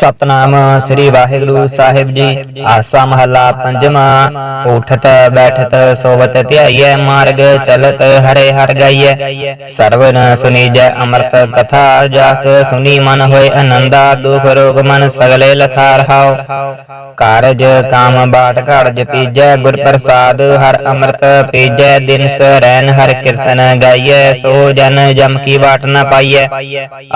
ਸਤਨਾਮ ਸ੍ਰੀ ਵਾਹਿਗੁਰੂ ਸਾਹਿਬ ਜੀ। ਆਸਾ ਮਹੱਲਾ ਪੰਜਵਾਂ। ਉਠਤ, ਬੈਠਤ, ਸੋਵਤ, ਧਿਆਈਐ, ਮਾਰਗ, ਚਲਤ, ਹਰੇ ਹਰ ਗਾਈਐ। ਸਰਵਨ ਸੁਨੀਜੈ, ਅੰਮ੍ਰਿਤ ਕਥਾ ਜਸ, ਸੁਨੀ ਮਨ ਹੋਏ ਆਨੰਦਾ ਦੁਖ ਰੋਗ ਮਨ ਸਗਲੇ ਲਥਾ ਰਹਾਉ ਕਾਰਜ, ਕਾਮ, ਬਾਟ ਘੜ ਪੀਜੈ, ਗੁਰ ਪ੍ਰਸਾਦ, ਹਰ ਅੰਮ੍ਰਿਤ ਪੀਜੈ, ਦਿਨ ਸਰੈਨ ਹਰ ਕੀਰਤਨ ਗਾਈਐ, ਸੋ ਜਨ ਜਮ ਕੀ ਬਾਟ ਨ ਪਾਈਐ।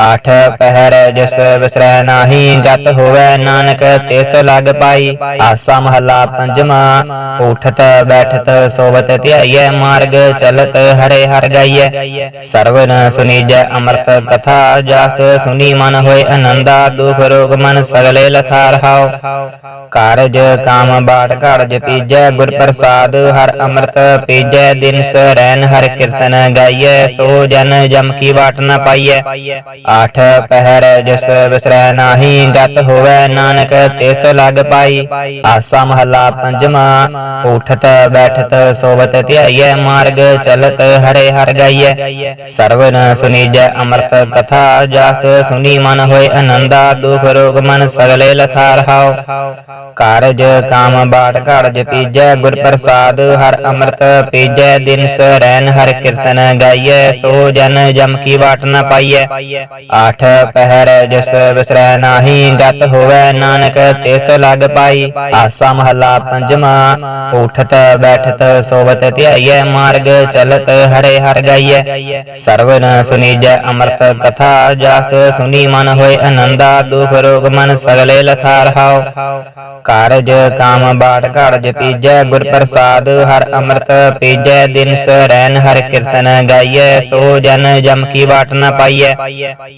ਆਠ, ਪਹਿਰ, ਜਿਸ ਵਿਸਰੈ ਨਾਹੀ ਗਤ ਹੋਵੇ ਨਾਨਕ, ਤਿਸ ਲਗ ਪਾਈ। ਆਸਾ ਮਹਲਾ ਪੰਜਵਾਂ, ਉਠਤ, ਬੈਠਤ, ਸੋਵਤ, ਧਿਆਈਐ, ਮਾਰਗ, ਚਲਤ, ਹਰੇ ਹਰ ਗਾਈਐ। ਸਰਵਨ ਸੁਨੀਜੈ ਅੰਮ੍ਰਿਤ ਕਥਾ, ਜਸ ਸੁਨੀ ਮਨ ਹੋਏ ਆਨੰਦਾ ਦੁਖ ਰੋਗ ਮਨ ਸਗਲੇ ਲਥਾ ਰਹਾਉ ਕਾਰਜ ਕਾਮ ਬਾਟ ਘੜ ਪੀਜੈ, ਗੁਰ ਪ੍ਰਸਾਦ ਹਰ ਅੰਮ੍ਰਿਤ ਪੀਜੈ, ਦਿਨ ਸਰੈਨ ਹਰ ਕੀਰਤਨ ਗਾਈਐ, ਸੋ ਜਨ ਜਮ ਕੀ ਬਾਟ ਨ ਪਾਈਐ। ਆਠ ਪਹਿਰ ਜਿਸ ਵਿਸਰੈ ਨਾਹੀ ਗਤ ਹੋਵੇ ਨਾਨਕ, ਤਿਸ ਲਗ ਪਾਈ। ਆਸਾ ਮਹਲਾ ਪੰਜਵਾਂ, ਉਠਤ ਬੈਠਤ ਸੋਵਤ ਧਿਆਈਐ ਮਾਰਗ, ਚਲਤ ਹਰੇ ਹਰ ਗਾਈਐ। ਸਰਵਨ ਸੁਨੀਜੈ ਅੰਮ੍ਰਿਤ ਕਥਾ, ਜਸ ਸੁਨੀ ਮਨ ਹੋਏ ਆਨੰਦਾ ਦੁਖ ਰੋਗ ਮਨ ਸਗਲੇ ਲਥਾ ਰਹਾਉ ਕਾਰਜ ਕਾਮ ਬਾਟ ਘੜ ਪੀਜੈ, ਗੁਰ ਪ੍ਰਸਾਦ ਹਰ ਅੰਮ੍ਰਿਤ ਪੀਜੈ। ਦਿਨ ਸਰੈਨ ਹਰ ਕੀਰਤਨ ਗਾਈਐ, ਸੋ ਜਨ ਜਮ ਕੀ ਬਾਟ ਨ ਪਾਈਐ। ਆਠ ਪਹਿਰ ਜਸ ਵਿਸਰੈ ਨਾਹੀ ਗਤ ਹੋਵੇ ਨਾਨਕ ਤਿਸ ਲਗ ਪਾਈ। ਆਸਾ ਮਹਲਾ ਪੰਜਵਾਂ ਉਠਤ, ਬੈਠਤ, ਸੋਵਤ, ਧਿਆਈਐ ਮਾਰਗ, ਚਲਤ, ਹਰੇ ਹਰ ਗਾਈਐ। ਸਰਵਨ ਸੁਨੀਜੈ ਅੰਮ੍ਰਿਤ ਕਥਾ, ਜਸ ਸੁਨੀ ਮਨ ਹੋਏ ਆਨੰਦਾ ਦੁਖ ਰੋਗ ਮਨ ਸਗਲੇ ਲਥਾ ਰਹਾਉ ਕਾਰਜ ਕਾਮ ਬਾਟ ਘੜ ਪੀਜੈ, ਗੁਰ ਪ੍ਰਸਾਦ ਹਰ ਅੰਮ੍ਰਿਤ ਪੀਜੈ। ਦਿਨ ਸਰੈਨ ਹਰ ਕੀਰਤਨ ਗਾਈਐ, ਸੋ ਜਨ ਜਮ ਕੀ ਬਾਟ ਨ ਪਾਈਐ।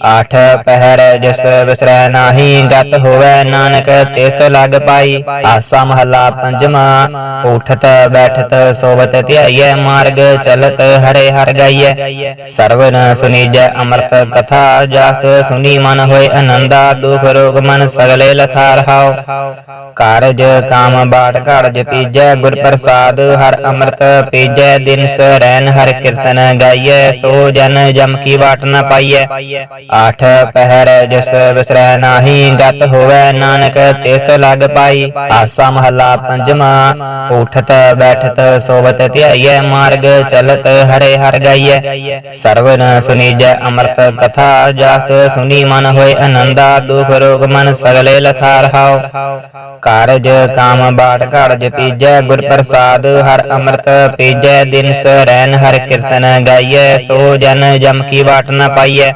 ਆਠ ਪਹਿਰ ਜਸ ਵਿਸਰੈ ਨਾਹੀ ਗਤ ਹੋਵੇ ਨਾਨਕ, ਤਿਸ ਲਗ ਪਾਈ। ਆਸਾ ਮਹਲਾ ਪੰਜਵਾਂ, ਉਠਤ, ਬੈਠਤ, ਸੋਵਤ, ਧਿਆਈਐ, ਮਾਰਗ, ਚਲਤ, ਹਰੇ ਹਰ ਗਾਈਐ। ਸਰਵਨ ਸੁਨੀਜੈ, ਅੰਮ੍ਰਿਤ ਕਥਾ, ਜਸ ਸੁਨੀ ਮਨ ਹੋਏ ਆਨੰਦਾ ਦੁਖ ਰੋਗ ਮਨ ਸਗਲੇ ਲਥਾ ਰਹਾਉ ਕਾਰਜ, ਕਾਮ, ਬਾਟ ਘੜ ਪੀਜੈ ਗੁਰ ਪ੍ਰਸਾਦ ਹਰ ਅੰਮ੍ਰਿਤ ਪੀਜੈ, ਦਿਨ ਸਰੈਨ ਹਰ ਕੀਰਤਨ ਗਾਈਐ, ਸੋ ਜਨ ਜਮ ਕੀ ਬਾਟ ਨ ਪਾਈਐ। ਆਠ, ਪਹਿਰ, ਜਿਸ ਵਿਸਰੈ ਨਾਹੀ ਗਤ ਹੋਵੇ ਨਾਨਕ, ਤਿਸ ਲਗ ਪਾਈ। ਆਸਾ ਮਹਲਾ ਪੰਜਵਾਂ, ਉਠਤ, ਬੈਠਤ, ਸੋਵਤ, ਧਿਆਈਐ, ਮਾਰਗ, ਚਲਤ, ਹਰੇ ਹਰ ਗਾਈਐ। ਸਰਵਨ ਸੁਨੀਜੈ, ਅੰਮ੍ਰਿਤ ਕਥਾ, ਜਸ ਸੁਨੀ ਮਨ ਹੋਏ ਆਨੰਦਾ ਦੁਖ ਰੋਗ ਮਨ ਸਗਲੇ ਲਥਾ ਰਹਾਉ ਕਾਰਜ, ਕਾਮ, ਬਾਟ ਘੜ ਪੀਜੈ ਗੁਰ ਪ੍ਰਸਾਦ, ਹਰ ਅੰਮ੍ਰਿਤ ਪੀਜੈ ਦਿਨ ਸਰੈਨ ਹਰ ਕੀਰਤਨ ਗਾਈਐ, ਸੋ ਜਨ ਜਮ ਕੀ ਬਾਟ ਨ ਪਾਈਐ।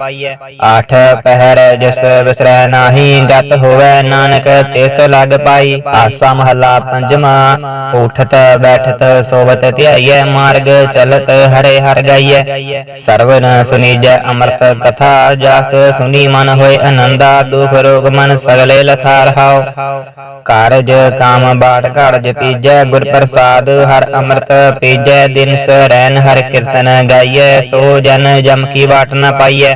ਆਠ, ਪਹਿਰ, ਜਸ ਵਿਸਰੈ ਨਾਹੀ ਗਤ ਹੋਵੇ ਨਾਨਕ, ਤਿਸ ਲਗ ਪਾਈ ਆਸਾ ਮਹਲਾ ਪੰਜਵਾਂ। ਉਠਤ, ਬੈਠਤ, ਸੋਵਤ, ਧਿਆਈਐ, ਮਾਰਗ ਚਲਤ, ਹਰੇ ਹਰ ਗਾਈਐ। ਸਰਵਨ ਸੁਨੀਜੈ, ਅੰਮ੍ਰਿਤ ਕਥਾ ਜਸ, ਸੁਨੀ ਮਨ ਹੋਏ ਆਨੰਦਾ ਦੁਖ ਰੋਗ ਮਨ ਸਗਲੇ ਲਥਾ ਰਹਾਉ ਕਾਰਜ ਕਾਮ ਬਾਟ ਘੜ ਪੀਜੈ, ਗੁਰ ਪ੍ਰਸਾਦ ਹਰ ਅੰਮ੍ਰਿਤ ਪੀਜੈ ਦਿਨ ਸਰੈਨ ਹਰ ਕੀਰਤਨ ਗਾਈਐ, ਸੋ ਜਨ ਜਮ ਕੀ ਬਾਟ ਨ ਪਾਈਐ।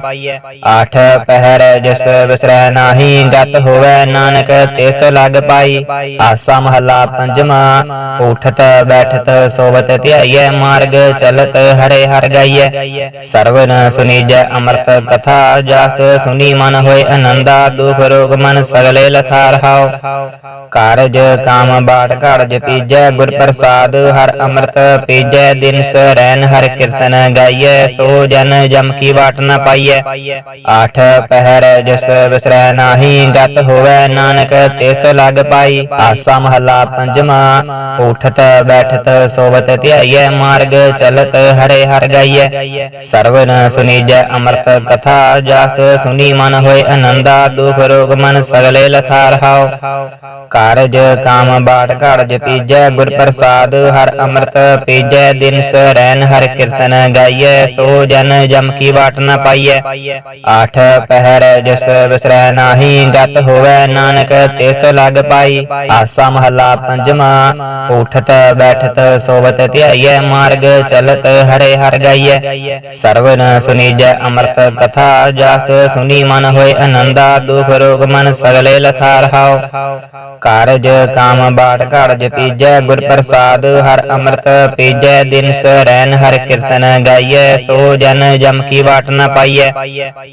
ਆਠ ਪਹਿਰ, ਜਿਸ ਵਿਸਰੈ ਨਾਹੀ ਗਤ ਹੋਵੇ ਨਾਨਕ, ਤਿਸ ਲਗ ਪਾਈ। ਆਸਾ ਮਹਲਾ ਪੰਜਵਾਂ, ਉਠਤ, ਬੈਠਤ, ਸੋਵਤ, ਧਿਆਈਐ, ਮਾਰਗ, ਚਲਤ, ਹਰੇ ਹਰ ਗਾਈਐ। ਸਰਵਨ ਸੁਨੀਜੈ, ਅੰਮ੍ਰਿਤ ਕਥਾ ਜਸ, ਸੁਨੀ ਮਨ ਹੋਏ ਆਨੰਦਾ ਦੁਖ ਰੋਗ ਮਨ ਸਗਲੇ ਲਥਾ ਰਹਾਉ ਕਾਰਜ, ਕਾਮ, ਬਾਟ ਘੜ ਪੀਜੈ, ਗੁਰ ਪ੍ਰਸਾਦ, ਹਰ ਅੰਮ੍ਰਿਤ ਪੀਜੈ, ਦਿਨ ਸਰੈਨ ਹਰ ਕੀਰਤਨ ਗਾਈਐ, ਸੋ ਜਨ ਜਮ ਕੀ ਬਾਟ ਨ ਪਾਈਐ। ਆਠ ਪਹਿਰ, ਜਿਸ ਵਿਸਰੈ ਨਾਹੀ ਗਤ ਹੋਵੇ ਨਾਨਕ, ਤਿਸ ਲਗ ਪਾਈ ਆਸਾ ਮਹਲਾ ਪੰਜਵਾਂ। ਉਠਤ, ਬੈਠਤ, ਸੋਵਤ, ਧਿਆਈਐ, ਮਾਰਗ ਚਲਤ, ਹਰੇ ਹਰ ਗਾਈਐ। ਸਰਵਨ ਸੁਨੀਜੈ, ਅੰਮ੍ਰਿਤ ਕਥਾ ਜਸ, ਸੁਨੀ ਮਨ ਹੋਏ ਆਨੰਦਾ ਦੁਖ ਰੋਗ ਮਨ ਸਗਲੇ ਲਥਾ ਰਹਾਉ ਕਾਰਜ, ਕਾਮ, ਬਾਟ ਘੜ ਪੀਜੈ, ਗੁਰ ਪ੍ਰਸਾਦ, ਹਰ ਅੰਮ੍ਰਿਤ ਪੀਜੈ ਦਿਨ ਸਰੈਨ ਹਰ ਕੀਰਤਨ ਗਾਈਐ, ਸੋ ਜਨ ਜਮ ਕੀ ਬਾਟ ਨ ਪਾਈਐ। ਆਠ, ਪਹਿਰ, ਜਸ, ਵਿਸਰੈ ਨਾਹੀ ਗਤ ਹੋਵੇ ਨਾਨਕ, ਤਿਸ ਲਗ ਪਾਈ। ਆਸਾ ਮਹਲਾ ਪੰਜਵਾਂ, ਉਠਤ, ਬੈਠਤ, ਸੋਵਤ, ਧਿਆਈਐ, ਮਾਰਗ, ਚਲਤ, ਹਰੇ ਹਰ ਗਾਈਐ। ਸਰਵਨ ਸੁਨੀਜੈ, ਅੰਮ੍ਰਿਤ ਕਥਾ ਜਸ, ਸੁਨੀ ਮਨ ਹੋਏ ਆਨੰਦਾ ਦੁਖ ਰੋਗ ਮਨ ਸਗਲੇ ਲਥਾ ਰਹਾਉ ਕਾਰਜ, ਕਾਮ, ਬਾਟ ਘੜ ਪੀਜੈ, ਗੁਰ ਪ੍ਰਸਾਦ, ਹਰ ਅੰਮ੍ਰਿਤ ਪੀਜੈ ਦਿਨ ਸਰੈਨ ਹਰ ਕੀਰਤਨ ਗਾਈਐ, ਸੋ ਜਨ ਜਮ ਕੀ ਬਾਟ ਨ ਪਾਈਐ।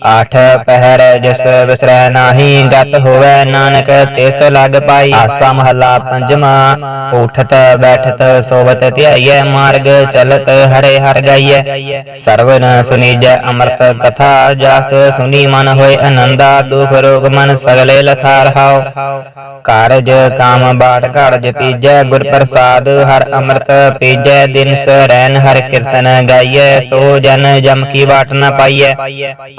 ਆਠ, ਪਹਿਰ, ਜਿਸ, ਵਿਸਰੈ ਨਾਹੀ ਗਤ ਹੋਵੇ ਨਾਨਕ, ਤਿਸ ਲਗ ਪਾਈ ਆਸਾ ਮਹਲਾ ਪੰਜਵਾ। ਉਠਤ, ਬੈਠਤ, ਸੋਵਤ, ਧਿਆਈਐ ਮਾਰਗ, ਚਲਤ, ਹਰੇ ਹਰ ਗਾਈਐ। ਸਰਵਨ ਸੁਨੀਜੈ ਅੰਮ੍ਰਿਤ ਕਥਾ ਜਸ, ਸੁਨੀ ਮਨ ਹੋਏ ਆਨੰਦਾ ਦੁਖ ਰੋਗ ਮਨ ਸਗਲੇ ਲਥਾ ਰਹਾਉ ਕਾਰਜ, ਕਾਮ, ਬਾਟ, ਕਾਰਜ ਪੀਜੈ ਗੁਰ ਪ੍ਰਸਾਦ, ਹਰ ਅੰਮ੍ਰਿਤ ਪੀਜੈ ਦਿਨ ਸਰੈਨ ਹਰ ਕੀਰਤਨ ਗਾਈਐ, ਸੋ ਜਨ ਜਮ ਕੀ ਬਾਟ ਨ ਪਾਈਐ।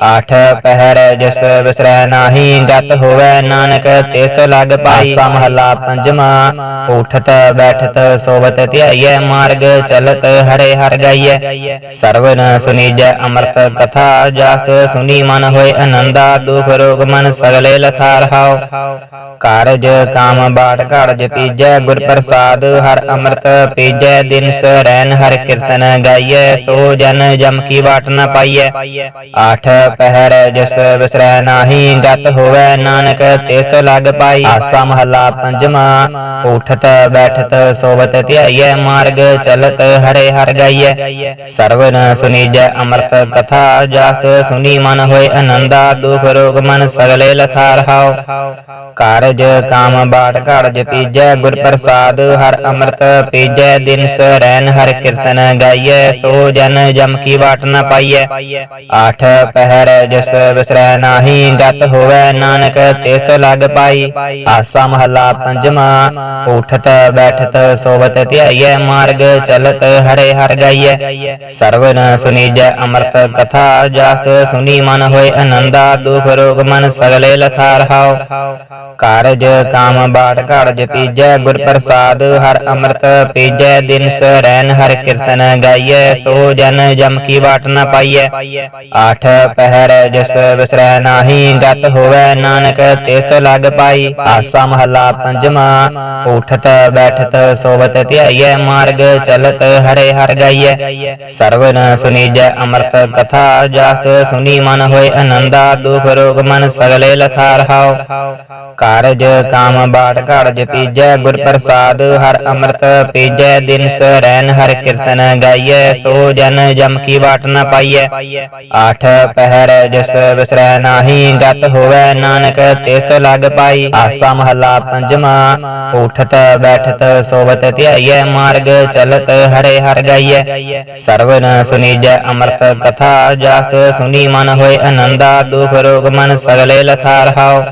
ਆਠ, ਪਹਿਰ, ਜਸ ਵਿਸਰੈ ਨਾਹੀ, ਗਤ ਹੋਵੇ ਨਾਨਕ, ਤਿਸ ਲਗ ਪਾਈ ਆਸਾ ਮਹਲਾ ਪੰਜਵਾ ਉਠਤ, ਬੈਠਤ, ਸੋਵਤ, ਧਿਆਈਐ, ਮਾਰਗ, ਚਲਤ, ਹਰੇ ਹਰ ਗਾਈਐ। ਸਰਵਨ ਸੁਨੀਜੈ, ਅੰਮ੍ਰਿਤ ਕਥਾ ਜਸ, ਸੁਨੀ ਮਨ ਹੋਏ ਆਨੰਦਾ ਦੁਖ ਰੋਗ ਮਨ ਸਗਲੇ ਲਥਾ ਰਹਾਉ ਕਾਰਜ, ਕਾਮ, ਬਾਟ, ਕਾਰਜ ਪੀਜੈ ਗੁਰ ਪ੍ਰਸਾਦ ਹਰ ਅੰਮ੍ਰਿਤ ਪੀਜੈ, ਦਿਨ ਸਰੈਨ ਹਰ ਕੀਰਤਨ ਗਾਈਐ, ਸੋ ਜਨ ਜਮ ਕੀ ਬਾਟ ਨ ਪਾਈਐ। ਆਠ, ਪਹਿਰ, ਜਿਸ ਵਿਸਰੈ ਨਾਹੀ, ਗਤ ਹੋਵੇ ਨਾਨਕ, ਤਿਸ ਲਗ ਪਾਈ, ਆਸਾ ਮਹਲਾ ਪੰਜਵਾ ਉਠਤ ਬੈਠਤ ਸੋਵਤ ਧਿਆਈਐ, ਮਾਰਗ, ਚਲਤ, ਹਰੇ ਹਰ ਗਾਈਐ। ਸਰਵਨ ਸੁਨੀਜੈ, ਅੰਮ੍ਰਿਤ ਕਥਾ ਜਸ, ਸੁਨੀ ਮਨ ਹੋਏ ਆਨੰਦਾ ਦੁਖ ਰੋਗ ਮਨ ਸਗਲੇ ਲਥਾ ਰਹਾਉ ਕਾਰਜ, ਕਾਮ, ਬਾਟ ਕਾਰਜ ਪੀਜੈ, ਗੁਰ ਪ੍ਰਸਾਦ, ਹਰ ਅੰਮ੍ਰਿਤ ਪੀਜੈ ਦਿਨ ਸਰੈਨ ਹਰ ਕੀਰਤਨ ਗਾਈਐ, ਸੋ ਜਨ ਜਮ ਕੀ ਬਾਟ ਨ ਪਾਈਐ। ਆਠ ਪਹਿਰ, ਜਸ ਵਿਸਰੈ ਨਾਹੀ, ਗਤ ਹੋਵੇ ਨਾਨਕ ਤਿਸ ਲਗ ਪਾਈ। ਆਸਾ ਮਹਲਾ ਪੰਜਵਾ, ਉਠਤ, ਬੈਠਤ, ਸੋਵਤ, ਧਿਆਈਐ, ਮਾਰਗ ਚਲਤ, ਹਰੇ ਹਰ ਗਾਈਐ। ਸਰਵਨ ਸੁਨੀਜੈ, ਅੰਮ੍ਰਿਤ ਕਥਾ ਜਾਸ, ਸੁਨੀ ਮਨ ਹੋਏ ਆਨੰਦਾ ਦੁਖ ਰੋਗ ਮਨ ਸਗਲੇ ਲਥਾ ਰਹਾਉ ਕਾਰਜ ਕਾਮ ਬਾਟ ਕਾਰਜ ਪੀਜੈ, ਗੁਰ ਪ੍ਰਸਾਦ ਹਰ ਅੰਮ੍ਰਿਤ ਪੀਜੈ ਦਿਨ ਸਰੈਨ ਹਰ ਕੀਰਤਨ ਗਾਈਐ, ਸੋ ਜਨ ਜਮ ਕੀ ਬਾਟ ਨ ਪਾਈਐ। ਆਠ ਪਹਿਰ ਜਿਸ ਵਿਸਰੈ ਨਾਹੀ, ਗਤ ਹੋਵੇ ਨਾਨਕ ਤਿਸ ਲਗ ਪਾਈ ਆਸਾ ਮਹਲਾ ਪੰਜਵਾ ਅੰਮ੍ਰਿਤ ਕਥਾ ਕਾਰਜ ਕਾਮ ਬਾਟ ਕਾਰਜ ਪੀਜੈ ਗੁਰ ਪ੍ਰਸਾਦ ਹਰ ਅੰਮ੍ਰਿਤ ਪੀਜੈ ਦਿਨ ਸਰੈਨ ਹਰ ਕੀਰਤਨ ਗਾਈਐ ਸੋ ਜਨ ਜਮ ਕੀ ਬਾਟ ਪਹਿਰ ਨਾਨਕ ਤਿਸ ਲਗ ਪਾਈ। ਆਸਾ ਮਹਲਾ ਪੰਜਵਾ, ਉਠਤ ਬੈਠਤ ਸੋਵਤ ਧਿਆਈਐ, ਮਾਰਗ ਚਲਤ ਹਰੇ ਹਰ ਗਾਈਐ। ਸਰਵਨ ਸੁਨੀਜੈ ਅੰਮ੍ਰਿਤ ਕਥਾ, ਜਸ ਸੁਨੀ ਮਨ ਹੋਏ ਆਨੰਦਾ ਦੁਖ ਰੋਗ ਮਨ ਸਗਲੇ ਲਥਾ ਰਹਾਉ ਕਾਰਜ ਕਾਮ ਬਾਟ ਕਾਰਜ ਪੀਜੈ, ਗੁਰ ਪ੍ਰਸਾਦ ਹਰ ਅੰਮ੍ਰਿਤ ਪੀਜੈ, ਦਿਨ ਸਰੈਨ ਹਰ ਕੀਰਤਨ ਗਾਈਐ, ਸੋ ਜਨ ਜਮ ਕੀ ਬਾਟ ਨ ਪਾਈਐ। ਆਠ ਪਹਿਰ ਜਿਸ ਵਿਸਰੈ ਨਾਹੀ, ਗਤ ਹੋਵੇ ਨਾਨਕ ਤਿਸ ਲਗ ਪਾਈ ਆਸਾ ਮਹਲਾ ਪੰਜਵਾ ਉਠਤ ਬੈਠਤ ਸੋਵਤ ਧਿਆਈਐ ਮਾਰਗ ਚਲਤ ਹਰੇ ਹਰ ਗਾਈਐ ਸਰਵਨ ਸੁਨੀਜੈ ਅੰਮ੍ਰਿਤ ਕਥਾ ਜਸ ਸੁਨੀ ਮਨ ਹੋਏ ਆਨੰਦਾ ਦੁਖ ਰੋਗ ਮਨ ਸਗਲੇ ਲਥਾ ਰਹਾਉ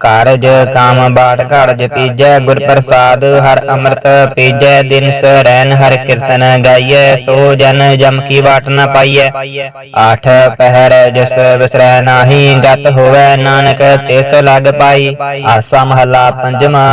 ਕਾਰਜ ਕਾਮ ਬਾਟ ਕਾਰਜ ਪੀਜੈ ਗੁਰ ਪ੍ਰਸਾਦ ਹਰ ਅੰਮ੍ਰਿਤ ਪੀਜੈ ਦਿਨ ਸਰੈਨ ਹਰ ਕੀਰਤਨ ਗਾਈਐ ਸੋ ਜਨ ਜਮ ਕੀ ਬਾਟ ਨ ਪਾਈਐ ਆਠ ਪਹਿਰ ਜਿਸ ਵਿਸਰੈ ਨਾਹੀ ਗਤ ਹੋਵੇ ਨਾਨਕ ਤਿਸ ਲਗ ਪਾਈ। ਆਸਾ ਮਹਲਾ ਪੰਜਵਾ,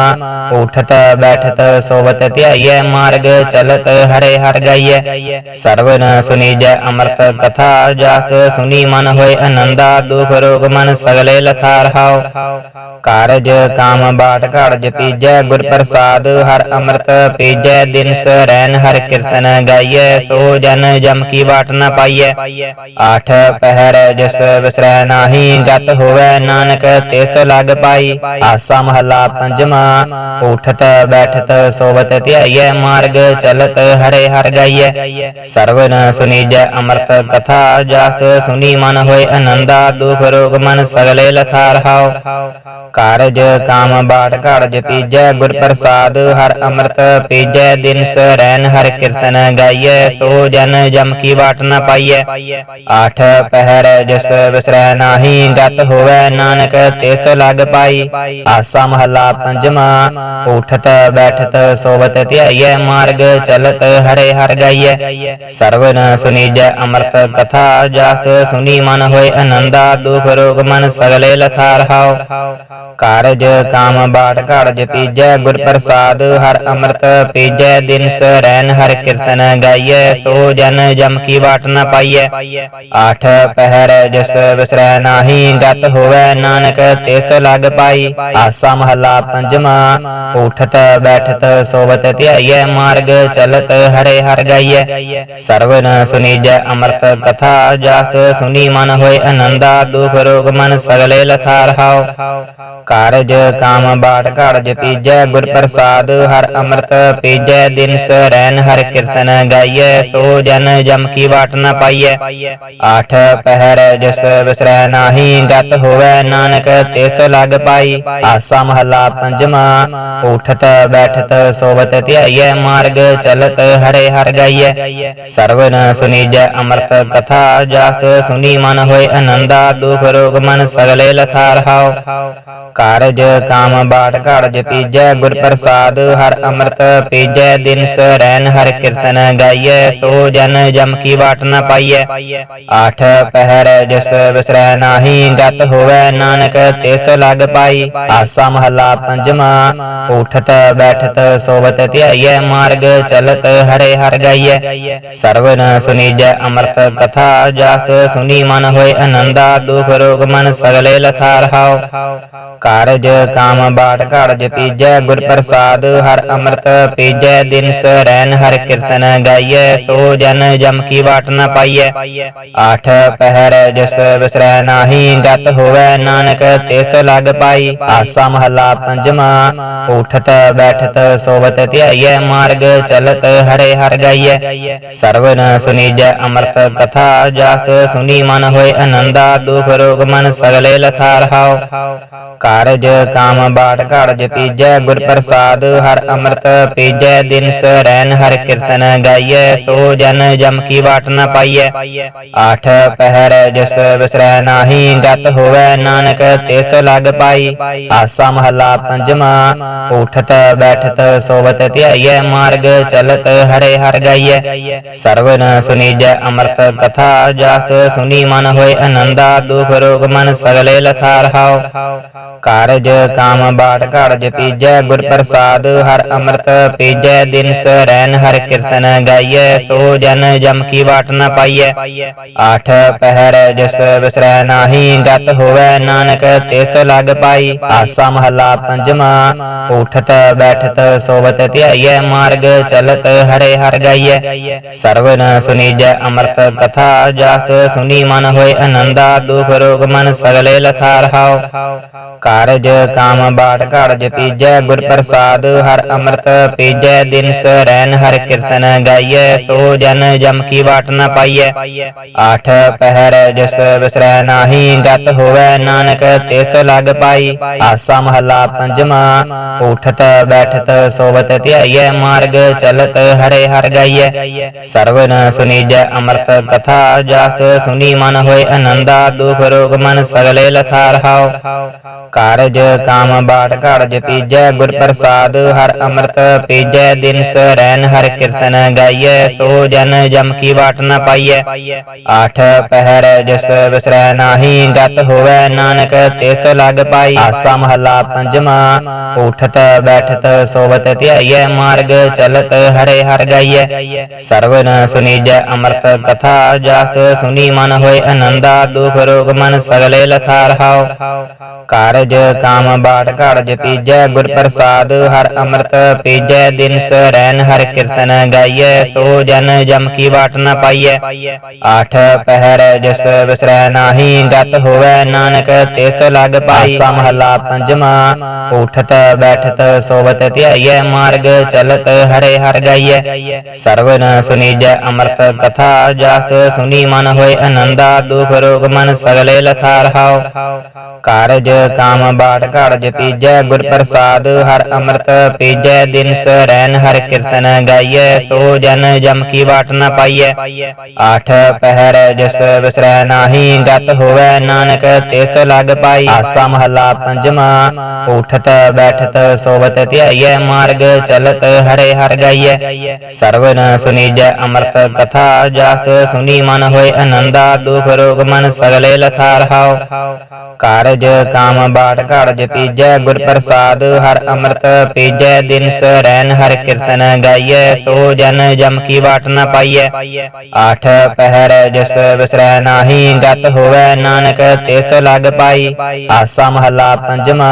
ਉਠਤ, ਬੈਠਤ, ਸੋਵਤ, ਧਿਆਈਐ, ਮਾਰਗ, ਚਲਤ, ਹਰੇ ਹਰ ਗਾਈਐ। ਸਰਵਨ ਸੁਨੀਜੈ ਅੰਮ੍ਰਿਤ ਕਥਾ, ਜਸ ਸੁਨੀ ਮਨ ਹੋਏ ਆਨੰਦਾ ਦੁਖ ਰੋਗ ਮਨ ਸਗਲੇ ਲਥਾ ਰਹਾਉ ਕਾਰਜ ਕਾਮ ਬਾਟ ਕਾਰਜ ਪੀਜੈ ਗੁਰ ਪ੍ਰਸਾਦ ਹਰ ਅੰਮ੍ਰਿਤ ਪੀਜੈ, ਦਿਨ ਸਰੈਨ ਹਰ ਕੀਰਤਨ ਗਾਈਐ, ਸੋ ਜਨ ਜਮ ਕੀ ਬਾਟ ਨ ਪਾਈਐ। ਆਠ ਪਹਿਰ, ਜਿਸ ਵਿਸਰੈ ਨਾਹੀ, ਗਤ ਹੋਵੇ ਨਾਨਕ ਤਿਸ ਲਗ ਪਾਈ ਆਸਾ ਮਹਲਾ ਪੰਜਵਾ। ਉਠਤ, ਬੈਠਤ, ਸੋਵਤ, ਧਿਆਈਐ, ਮਾਰਗ, ਚਲਤ, ਹਰੇ ਹਰ ਗਾਈਐ। ਸਰਵਨ ਸੁਨੀਜੈ, ਅੰਮ੍ਰਿਤ ਕਥਾ ਜਸ, ਸੁਨੀ ਮਨ ਹੋਏ ਆਨੰਦਾ ਦੁਖ ਰੋਗ ਮਨ ਸਗਲੇ ਲਥਾ ਰਹਾਉ ਕਾਰਜ, ਕਾਮ, ਬਾਟ, ਕਾਰਜ ਪੀਜੈ ਗੁਰ ਪ੍ਰਸਾਦ ਹਰ ਅੰਮ੍ਰਿਤ ਪੀਜੈ, ਦਿਨ ਸਰੈਨ ਹਰ ਕੀਰਤਨ ਗਾਈਐ, ਸੋ ਜਨ ਜਮ ਕੀ ਬਾਟ ਨ ਪਾਈਐ। ਆਠ, ਪਹਿਰ, ਜਿਸ, ਵਿਸਰੈ, ਨਾਹੀ, ਗਤ ਹੋਵੇ, ਨਾਨਕ ਤਿਸ ਲਗ ਪਾਈ ਆਸਾ ਮਹਲਾ ਪੰਜਵਾ ਉਠਤ ਬੈਠਤ ਸੋਵਤ ਧਿਆਈਐ ਮਾਰਗ ਚਲਤ ਹਰੇ ਹਰ ਗਾਈਐ ਸਰਵਨ ਸੁਨੀਜੈ ਅੰਮ੍ਰਿਤ ਕਥਾ ਜਸ ਸੁਨੀ ਮਨ ਹੋਏ ਆਨੰਦਾ ਦੁਖ ਰੋਗ ਮਨ ਸਗਲੇ ਲਥਾ ਰਹਾਉ ਕਾਰਜ ਕਾਮ ਬਾਟ ਕਾਰਜ ਪੀਜੈ ਗੁਰ ਪ੍ਰਸਾਦ ਹਰ ਅੰਮ੍ਰਿਤ ਪੀਜੈ ਦਿਨ ਸਰੈਨ ਹਰ ਕੀਰਤਨ ਗਾਈਐ ਸੋ ਜਨ ਜਮ ਕੀ ਬਾਟ ਨ ਪਾਈਐ ਆਠ ਪਹਿਰ ਜਸ ਵਿਸਰੈ ਨਾਹੀ ਗਤ ਹੋਵੇ ਨਾਨਕ ਤਿਸ ਲਗ ਪਾਈ। ਆਸਾ ਮਹਲਾ ਪੰਜਵਾ, ਉਠਤ ਬੈਠਤ ਸੋਵਤ ਧਿਆਈਐ ਮਾਰਗ, ਚਲਤ ਹਰੇ ਹਰ ਗਾਈਐ। ਸਰਵਨ ਸੁਨੀਜੈ ਅੰਮ੍ਰਿਤ ਕਥਾ ਜਸ, ਸੁਨੀ ਮਨ ਹੋਏ ਆਨੰਦਾ ਦੁਖ ਰੋਗ ਮਨ ਸਗਲੇ ਲਥਾ ਰਹਾਉ ਕਾਰਜ ਕਾਮ ਬਾਟ ਕਾਰਜ ਪੀਜੈ, ਗੁਰ ਪ੍ਰਸਾਦ ਹਰ ਅੰਮ੍ਰਿਤ ਪੀਜੈ। ਦਿਨ ਸਰੈਨ ਹਰ ਕੀਰਤਨ ਗਾਈਐ, ਸੋ ਜਨ ਜਮ ਕੀ ਬਾਟ ਨ ਪਾਈਐ। ਆਠ ਪਹਿਰ ਜਸ ਵਿਸਰੈ ਨਾਹੀ, ਗਤ ਹੋਵੇ ਨਾਨਕ ਨਾਨਕ ਤਿਸ ਲਗ ਪਾਈ, ਆਸਾ ਮਹਲਾ ਪੰਜਵਾ ਉਠਤ ਬੈਠਤ ਸੋਵਤ ਧਿਆਈਐ ਮਾਰਗ, ਚਲਤ ਹਰੇ ਹਰ ਗਾਈਐ। ਸਰਵਨ ਸੁਨੀਜੈ ਅੰਮ੍ਰਿਤ ਕਥਾ, ਜਸ ਸੁਨੀ ਮਨ ਹੋਏ ਆਨੰਦਾ ਦੁਖ ਰੋਗ ਮਨ ਸਗਲੇ ਲਥਾ ਰਹਾਉ ਕਾਰਜ ਕਾਮ ਬਾਟ ਘੜ ਪੀਜੈ, ਗੁਰ ਪ੍ਰਸਾਦ ਹਰ ਅੰਮ੍ਰਿਤ ਪੀਜੈ ਦਿਨ ਸਰੈਨ ਹਰ ਕੀਰਤਨ ਗਾਈਐ, ਸੋ ਜਨ ਜਮ ਕੀ ਬਾਟ ਨ ਪਾਈਐ। ਆਠ ਪਹਿਰ ਜਿਸ ਵਿਸਰੈ ਨਾਹੀ, ਗਤ ਹੋਵੈ ਨਾਨਕ ਤਿਸ ਲਗ ਪਾਈ। ਆਸਾ ਮਹਲਾ ਪੰਜਵਾ, ਉਠਤ ਬੈਠਤ ਸੋਵਤ ਧਿਆਈਐ, ਮਾਰਗ ਚਲਤ ਹਰੇ ਹਰ ਗਾਈਐ। ਸਰਵਨ ਸੁਨੀਜੈ ਅੰਮ੍ਰਿਤ ਕਥਾ, ਜਸ ਸੁਨੀ ਮਨ ਹੋਏ ਆਨੰਦਾ ਦੁਖ ਰੋਗ ਮਨ ਸਗਲੇ ਲਥਾ ਰਹਾਉ ਕਾਰਜ ਕਾਮ ਬਾਟ ਘੜ ਪੀਜੈ, ਗੁਰ ਪ੍ਰਸਾਦ ਹਰ ਅੰਮ੍ਰਿਤ ਪੀਜੈ, ਦਿਨ ਸਰੈਨ ਹਰ ਕੀਰਤਨ ਗਾਈਐ, ਸੋ ਜਨ ਜਮ ਕੀ ਬਾਟ ਨ ਪਾਈਐ। ਆਠ ਪਹਿਰ ਜਿਸ ਵਿਸਰੈ ਨਾਹੀ, ਗਤ ਹੋਵੈ ਨਾਨਕ ਤਿਸ ਲਗ ਪਾਈ ਆਸਾ ਮਹਲਾ ਪੰਜਵਾ ਉਠਤ ਬੈਠਤ ਸੋਵਤ ਧਿਆਈਐ ਮਾਰਗ, ਚਲਤ ਹਰੇ ਹਰ ਗਾਈਐ। ਸਰਵਨ ਸੁਨੀਜੈ ਅੰਮ੍ਰਿਤ ਕਥਾ ਜਸ, ਸੁਨੀ ਮਨ ਹੋਏ ਆਨੰਦਾ ਦੁਖ ਰੋਗ ਮਨ ਸਗਲੇ ਲਥਾ ਰਹਾਉ ਕਾਰਜ ਕਾਮ ਬਾਟ ਘੜ ਪੀਜੈ, ਗੁਰ ਪ੍ਰਸਾਦ ਹਰ ਅੰਮ੍ਰਿਤ ਪੀਜੈ ਦਿਨ ਸਰੈਨ ਹਰ ਕੀਰਤਨ ਗਾਈਐ, ਸੋ ਜਨ ਜਮ ਕੀ ਬਾਟ ਨ ਪਾਈਐ। ਆਠ ਪਹਿਰ ਜਸ ਵਿਸਰੈ ਨਾਹੀ, ਗਤ ਹੋਵੈ ਨਾਨਕ ਤਿਸ ਲਗ ਪਾਈ। ਆਸਾ ਮਹਲਾ ਪੰਜਵਾ ਉਠਤ, ਬੈਠਤ, ਸੋਵਤ, ਧਿਆਈਐ, ਮਾਰਗ, ਚਲਤ, ਹਰੇ ਹਰ ਗਾਈਐ। ਸਰਵਨ ਸੁਨੀਜੈ, ਅੰਮ੍ਰਿਤ ਕਥਾ ਜਸ, ਸੁਨੀ ਮਨ ਹੋਏ ਆਨੰਦਾ ਦੁਖ ਰੋਗ ਮਨ ਸਗਲੇ ਲਥਾ ਰਹਾਉ ਕਾਰਜ, ਕਾਮ, ਬਾਟ ਘੜ ਪੀਜੈ ਗੁਰ ਪ੍ਰਸਾਦ ਹਰ ਅੰਮ੍ਰਿਤ ਪੀਜੈ, ਦਿਨ ਸਰੈਨ ਹਰ ਕੀਰਤਨ ਗਾਈਐ, ਸੋ ਜਨ ਜਮ ਕੀ ਬਾਟ ਨ ਪਾਈਐ। ਆਠ, ਪਹਿਰ, ਜਿਸ, ਵਿਸਰੈ ਨਾਹੀ, ਗਤ ਹੋਵੈ ਨਾਨਕ ਤਿਸ ਲਗ ਪਾਈ, ਆਸਾ ਮਹਲਾ ਪੰਜਵਾ ਉਠਤ ਬੈਠਤ ਸੋਵਤ ਧਿਆਈਐ, ਮਾਰਗ ਚਲਤ ਹਰੇ ਹਰ ਗਾਈਐ। ਸਰਵਨ ਸੁਨੀਜੈ ਅੰਮ੍ਰਿਤ ਕਥਾ ਜਸ, ਸੁਨੀ ਮਨ ਹੋਏ ਆਨੰਦਾ ਦੁਖ ਰੋਗ ਮਨ ਸਗਲੇ ਲਥਾ ਰਹਾਉ ਕਾਰਜ ਕਾਮ ਬਾਟ ਘੜ ਪੀਜੈ, ਗੁਰ ਪ੍ਰਸਾਦ ਹਰ ਅੰਮ੍ਰਿਤ ਪੀਜੈ, ਦਿਨ ਸਰੈਨ ਹਰ ਕੀਰਤਨ ਗਾਈਐ, ਸੋ ਜਨ ਜਮ ਕੀ ਬਾਟ ਨ ਪਾਈਐ। ਆਠ ਪਹਿਰ ਜਿਸ ਵਿਸਰੈ ਨਾਹੀ, ਗਤ ਹੋਵੈ ਨਾਨਕ ਤਿਸ ਲਗ ਪਾਈ। ਆਸਾ ਮਹਲਾ ਪੰਜਵਾ, ਉਠਤ, ਬੈਠਤ, ਸੋਵਤ, ਧਿਆਈਐ, ਮਾਰਗ ਚਲਤ, ਹਰੇ ਹਰ ਗਾਈਐ। ਸਰਵਨ ਸੁਨੀਜੈ ਅੰਮ੍ਰਿਤ ਕਥਾ, ਜਸ ਸੁਨੀ ਮਨ ਹੋਏ ਆਨੰਦਾ ਦੁਖ ਰੋਗ ਮਨ ਸਗਲੇ ਲਥਾ ਰਹਾਉ ਕਾਰਜ ਕਾਮ ਬਾਟ ਘੜ ਪੀਜੈ, ਗੁਰ ਪ੍ਰਸਾਦ ਹਰ ਅੰਮ੍ਰਿਤ ਪੀਜੈ, ਦਿਨ ਸਰੈਨ ਹਰ ਕੀਰਤਨ ਗਾਈਐ, ਸੋ ਜਨ ਜਮ ਕੀ ਬਾਟ ਨ ਪਾਈਐ। ਆਠ ਪਹਿਰ ਜਸ ਵਿਸਰੈ ਨਾਹੀ, ਗਤ ਹੋਵੈ ਨਾਨਕ ਤਿਸ ਲਗ ਪਾਈ। ਆਸਾ ਮਹਲਾ ਪੰਜਵਾ। ਉਠਤ ਬੈਠਤ ਸੋਵਤ ਧਿਆਈਐ ਮਾਰਗ, ਚਲਤ ਹਰੇ ਹਰ ਗਾਈਐ। ਸਰਵਨ ਸੁਨੀਜੈ ਅੰਮ੍ਰਿਤ ਕਥਾ ਜਸ, ਸੁਨੀ ਮਨ ਹੋਏ ਆਨੰਦਾ ਦੁਖ ਰੋਗ ਮਨ ਸਗਲੇ ਲਥਾ ਰਹਾਉ ਕਾਰਜ ਕਾਮ ਬਾਟ ਘੜ ਪੀਜੈ, ਗੁਰ ਪ੍ਰਸਾਦ ਹਰ ਅੰਮ੍ਰਿਤ ਪੀਜੈ। ਦਿਨ ਸਰੈਨ ਹਰ ਕੀਰਤਨ ਗਾਈਐ, ਸੋ ਜਨ ਜਮ ਕੀ ਬਾਟ ਨ ਪਾਈਐ। ਆਠ ਪਹਿਰ ਜਸ ਵਿਸਰੈ ਨਾਹੀ, ਗਤ ਹੋਵੈ ਨਾਨਕ ਤਿਸ ਲਗ ਪਾਈ ਮਹਲਾ ਪੰਜਵਾ, ਉਠਤ, ਬੈਠਤ, ਸੋਵਤ, ਧਿਆਈਐ, ਮਾਰਗ, ਚਲਤ, ਹਰੇ ਹਰ ਗਾਈਐ। ਸਰਵਨ ਸੁਨੀਜੈ, ਅੰਮ੍ਰਿਤ ਕਥਾ ਜਸ, ਸੁਨੀ ਮਨ ਹੋਏ ਆਨੰਦਾ ਦੁਖ ਰੋਗ ਮਨ ਸਗਲੇ ਲਥਾ ਰਹਾਉ ਕਾਰਜ, ਕਾਮ, ਬਾਟ ਘੜ ਪੀਜੈ ਗੁਰ ਪ੍ਰਸਾਦ ਹਰ ਅੰਮ੍ਰਿਤ ਪੀਜੈ, ਦਿਨ ਸਰੈਨ ਹਰ ਕੀਰਤਨ ਗਾਈਐ, ਸੋ ਜਨ ਜਮ ਕੀ ਬਾਟ ਨ ਪਾਈਐ। ਆਠ, ਪਹਿਰ, ਜਿਸ, ਵਿਸਰੈ ਨਾਹੀ, ਗਤ ਹੋਵੈ ਨਾਨਕ, ਤਿਸ ਲਗ ਪਾਈ ਆਸਾ ਮਹੱਲਾ ਪੰਜਵਾ ਉਠਤ ਬੈਠਤ ਸੋਵਤ ਧਿਆਈਐ, ਮਾਰਗ ਚਲਤ ਹਰੇ ਹਰ ਗਾਈਐ। ਸਰਵਨ ਸੁਨੀਜੈ ਅੰਮ੍ਰਿਤ ਕਥਾ, ਜਸ ਸੁਨੀ ਮਨ ਹੋਏ ਅਨੰਦਾ, ਦੁਖ ਰੋਗ ਮਨ ਸਗਲੇ ਲਥਾ ਰਹਾਉ ਕਾਰਜ ਕਾਮ ਬਾਟ ਘੜ ਪੀਜੈ, ਗੁਰ ਪ੍ਰਸਾਦ ਹਰ ਅੰਮ੍ਰਿਤ ਪੀਜੈ ਦਿਨ ਸਰੈਨ ਹਰ ਕੀਰਤਨ ਗਾਈਐ, ਸੋ ਜਨ ਜਮ ਕੀ ਬਾਟ ਨ ਪਾਈਐ। ਆਠ ਪਹਿਰ ਜਸ ਵਿਸਰੈ ਨਾਹੀ, ਗਤ ਹੋਵੈ ਨਾਨਕ, ਤਿਸ ਲਗ ਪਾਈ। ਆਸਾ ਮਹਲਾ ਪੰਜਵਾ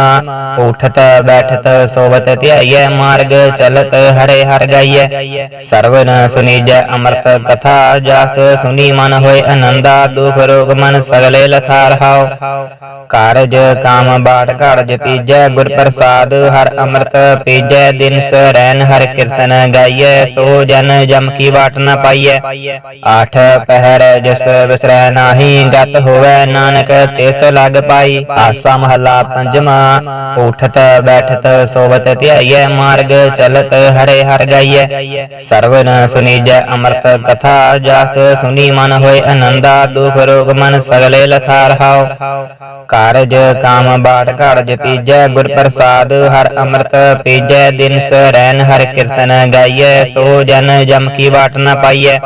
ਉਠਤ, ਬੈਠਤ, ਸੋਵਤ, ਧਿਆਈਐ, ਮਾਰਗ, ਚਲਤ, ਹਰੇ ਹਰ ਗਾਈਐ। ਸਰਵਨ ਸੁਨੀਜੈ ਅੰਮ੍ਰਿਤ ਕਥਾ ਜਸ, ਸੁਨੀ ਮਨ ਹੋਏ ਆਨੰਦਾ ਦੁਖ ਰੋਗ ਮਨ ਸਗਲੇ ਲਥਾ ਰਹਾਉ ਕਾਰਜ, ਕਾਮ, ਬਾਟ ਘੜ ਪੀਜੈ, ਗੁਰ ਪ੍ਰਸਾਦ, ਹਰ ਅੰਮ੍ਰਿਤ ਪੀਜੈ, ਦਿਨ ਸਰੈਨ ਹਰ ਕੀਰਤਨ ਗਾਈਐ, ਸੋ ਜਨ ਜਮ ਕੀ ਬਾਟ ਨ ਪਾਈਐ। ਆਠ, ਪਹਿਰ, ਜਿਸ, ਵਿਸਰੈ ਨਾਹੀ, ਗਤ ਹੋਵੈ ਨਾਨਕ, ਤਿਸ ਲਗ ਪਾਈ ਪਾਈ ਆਸਾ ਮਹਲਾ ਪੰਜਵਾਂ ਉਠਤ ਬੈਠਤ, ਸੋਵਤ, ਧਿਆਈਐ, ਮਾਰਗ, ਚਲਤ, ਹਰੇ ਹਰ ਗਾਈਐ। ਸਰਵਨ ਸੁਨੀਜੈ, ਅੰਮ੍ਰਿਤ ਕਥਾ, ਜਸ ਸੁਨੀ ਮਨ ਹੋਏ ਆਨੰਦਾ ਦੁਖ ਰੋਗ ਮਨ ਸਗਲੇ ਲਥਾ ਰਹਾਉ ਕਾਰਜ, ਕਾਮ, ਬਾਟ ਘੜ ਪੀਜੈ, ਗੁਰ ਪ੍ਰਸਾਦ, ਹਰ ਅੰਮ੍ਰਿਤ ਪੀਜੈ ਦਿਨ ਸਰੈਨ ਹਰ ਕੀਰਤਨ ਗਾਈਐ, ਸੋ ਜਨ ਜਮ ਕੀ ਬਾਟ ਨ ਪਾਈਐ।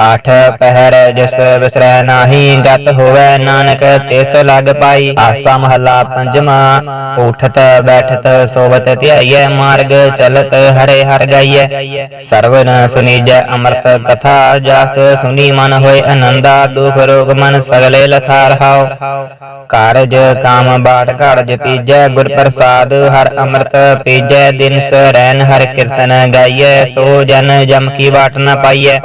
ਆਠ, ਪਹਿਰ, ਜਿਸ ਵਿਸਰੈ ਨਾਹੀ, ਗਤ ਹੋਵੇ, ਨਾਨਕ, ਤਿਸ ਲਗ ਪਾਈ। ਆਸਾ ਮਹੱਲਾ ਪੰਜਵਾਂ ਉਠਤ ਬੈਠਤ ਸੋਵਤ ਧਿਆਈਐ ਮਾਰਗ ਚਲਤ ਹਰੇ ਹਰ ਗਾਈਐ ਸਰਵਨ ਸੁਨੀਜੈ ਅੰਮ੍ਰਿਤ ਕਥਾ ਜਸ ਸੁਨੀ ਮਨ ਹੋਏ ਆਨੰਦਾ ਦੁਖ ਰੋਗ ਮਨ ਸਗਲੇ ਲਥਾ ਰਹਾਉ ਕਾਰਜ ਕਾਮ ਬਾਟ ਘੜ ਪੀਜੈ ਗੁਰ ਪ੍ਰਸਾਦ ਹਰ ਅੰਮ੍ਰਿਤ ਪੀਜੈ ਦਿਨ ਸਰੈਨ ਹਰ ਕੀਰਤਨ ਗਾਈਐ ਸੋ ਜਨ ਜਮ ਕੀ ਬਾਟ ਨ ਪਾਈਐ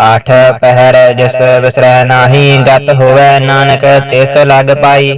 ਆਠ ਪਹਿਰ ਜਿਸ ਵਿਸਰੈ ਨਾਹੀ ਗਤ ਹੋਵੇ ਨਾਨਕ ਤਿਸ ਲਗ ਪਾਈ